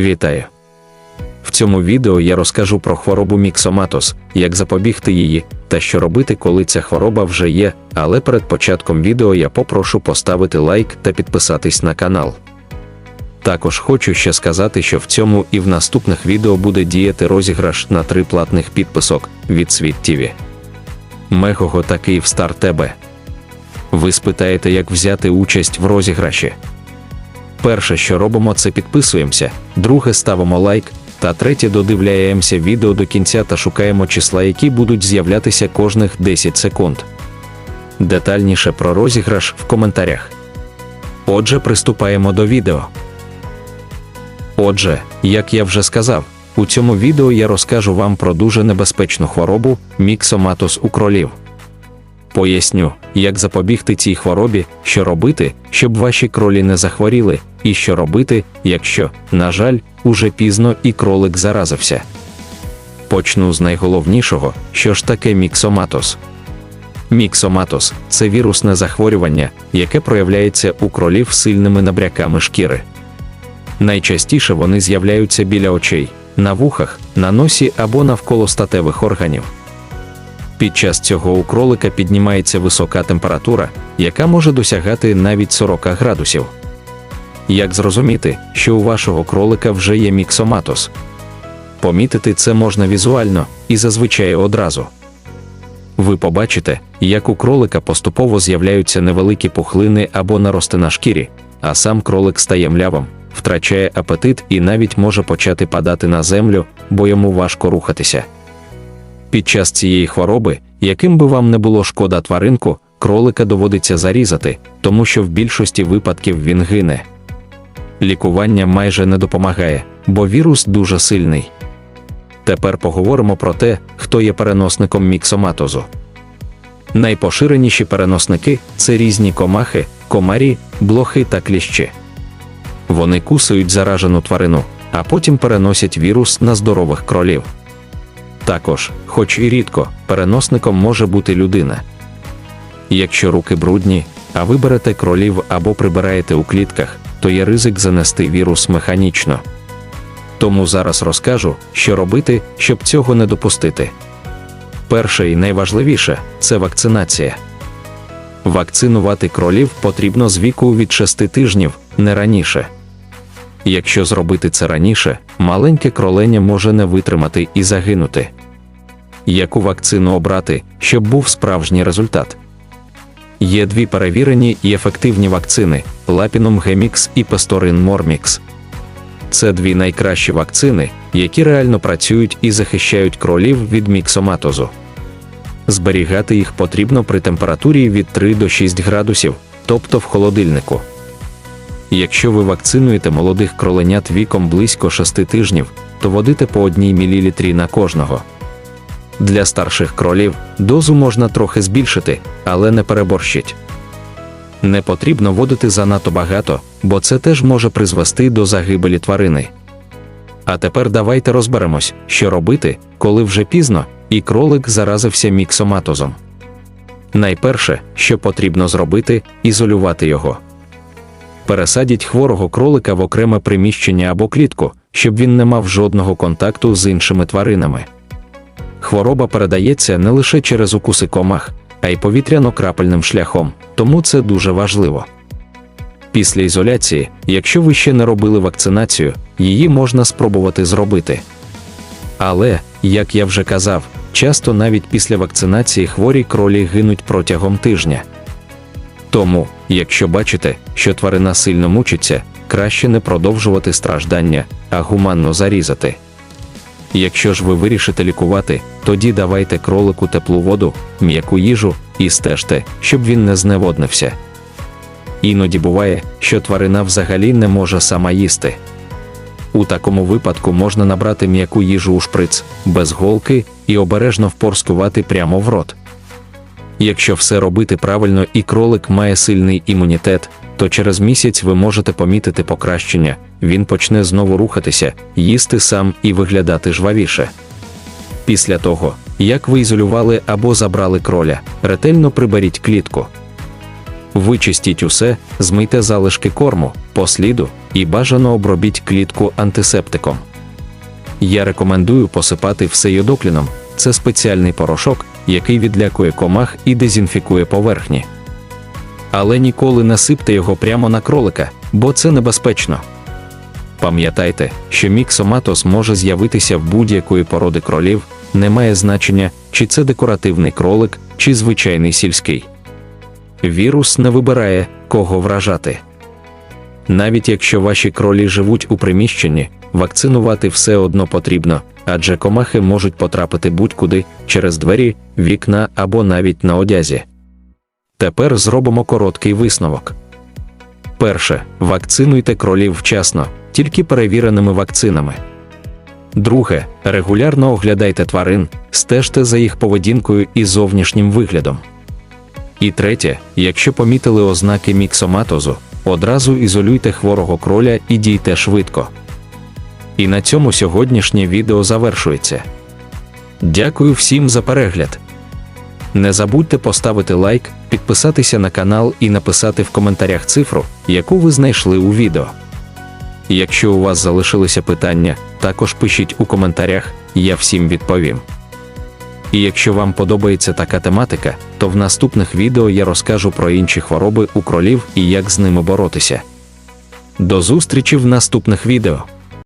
Вітаю! В цьому відео я розкажу про хворобу міксоматоз, як запобігти її та що робити, коли ця хвороба вже є. Але перед початком відео я попрошу поставити лайк та підписатись на канал. Також хочу ще сказати, що в цьому і в наступних відео буде діяти розіграш на три платних підписок від Світ ТІВІ. Мегого та Київстар ТБ. Ви спитаєте, як взяти участь в розіграші. Перше, що робимо, це підписуємося, друге ставимо лайк, та третє додивляємося відео до кінця та шукаємо числа, які будуть з'являтися кожних 10 секунд. Детальніше про розіграш в коментарях. Отже, приступаємо до відео. Отже, як я вже сказав, у цьому відео я розкажу вам про дуже небезпечну хворобу міксоматоз у кролів. Поясню, як запобігти цій хворобі, що робити, щоб ваші кролі не захворіли, і що робити, якщо, на жаль, уже пізно і кролик заразився. Почну з найголовнішого, що ж таке міксоматоз. Міксоматоз це вірусне захворювання, яке проявляється у кролів сильними набряками шкіри. Найчастіше вони з'являються біля очей, на вухах, на носі або навколо статевих органів. Під час цього у кролика піднімається висока температура, яка може досягати навіть 40 градусів. Як зрозуміти, що у вашого кролика вже є міксоматоз? Помітити це можна візуально і зазвичай одразу. Ви побачите, як у кролика поступово з'являються невеликі пухлини або нарости на шкірі, а сам кролик стає млявим, втрачає апетит і навіть може почати падати на землю, бо йому важко рухатися. Під час цієї хвороби, яким би вам не було шкода тваринку, кролика доводиться зарізати, тому що в більшості випадків він гине. Лікування майже не допомагає, бо вірус дуже сильний. Тепер поговоримо про те, хто є переносником міксоматозу. Найпоширеніші переносники це різні комахи, комарі, блохи та кліщі. Вони кусають заражену тварину, а потім переносять вірус на здорових кролів. Також, хоч і рідко, переносником може бути людина. Якщо руки брудні, а ви берете кролів або прибираєте у клітках, то є ризик занести вірус механічно. Тому зараз розкажу, що робити, щоб цього не допустити. Перше і найважливіше це вакцинація. Вакцинувати кролів потрібно з віку від 6 тижнів, не раніше. Якщо зробити це раніше, маленьке кроленя може не витримати і загинути. Яку вакцину обрати, щоб був справжній результат? Є дві перевірені і ефективні вакцини Лапінум Гемікс і Песторин Мормікс. Це дві найкращі вакцини, які реально працюють і захищають кролів від міксоматозу. Зберігати їх потрібно при температурі від 3 до 6 градусів, тобто в холодильнику. Якщо ви вакцинуєте молодих кроленят віком близько 6 тижнів, то водите по 1 мл на кожного. Для старших кролів дозу можна трохи збільшити, але не переборщить. Не потрібно водити занадто багато, бо це теж може призвести до загибелі тварини. А тепер давайте розберемось, що робити, коли вже пізно, і кролик заразився міксоматозом. Найперше, що потрібно зробити, ізолювати його. Пересадіть хворого кролика в окреме приміщення або клітку, щоб він не мав жодного контакту з іншими тваринами. Хвороба передається не лише через укуси комах, а й повітряно-крапельним шляхом, тому це дуже важливо. Після ізоляції, якщо ви ще не робили вакцинацію, її можна спробувати зробити. Але, як я вже казав, часто навіть після вакцинації хворі кролі гинуть протягом тижня. Тому, якщо бачите, що тварина сильно мучиться, краще не продовжувати страждання, а гуманно зарізати. Якщо ж ви вирішите лікувати, тоді давайте кролику теплу воду, м'яку їжу і стежте, щоб він не зневоднився. Іноді буває, що тварина взагалі не може сама їсти. У такому випадку можна набрати м'яку їжу у шприц, без голки і обережно впорскувати прямо в рот. Якщо все робити правильно і кролик має сильний імунітет, то через місяць ви можете помітити покращення, він почне знову рухатися, їсти сам і виглядати жвавіше. Після того, як ви ізолювали або забрали кроля, ретельно приберіть клітку. Вичистіть усе, змийте залишки корму, посліду і бажано обробіть клітку антисептиком. Я рекомендую посипати все йодокліном. Це спеціальний порошок, який відлякує комах і дезінфікує поверхні. Але ніколи не сипте його прямо на кролика, бо це небезпечно. Пам'ятайте, що міксоматоз може з'явитися в будь-якої породи кролів, не має значення, чи це декоративний кролик, чи звичайний сільський. Вірус не вибирає, кого вражати. Навіть якщо ваші кролі живуть у приміщенні, вакцинувати все одно потрібно, адже комахи можуть потрапити будь-куди через двері, вікна або навіть на одязі. Тепер зробимо короткий висновок. Перше, вакцинуйте кролів вчасно, тільки перевіреними вакцинами. Друге, регулярно оглядайте тварин, стежте за їх поведінкою і зовнішнім виглядом. І третє, якщо помітили ознаки міксоматозу, одразу ізолюйте хворого кроля і дійте швидко. І на цьому сьогоднішнє відео завершується. Дякую всім за перегляд. Не забудьте поставити лайк, підписатися на канал і написати в коментарях цифру, яку ви знайшли у відео. Якщо у вас залишилися питання, також пишіть у коментарях, я всім відповім. І якщо вам подобається така тематика, то в наступних відео я розкажу про інші хвороби у кролів і як з ними боротися. До зустрічі в наступних відео!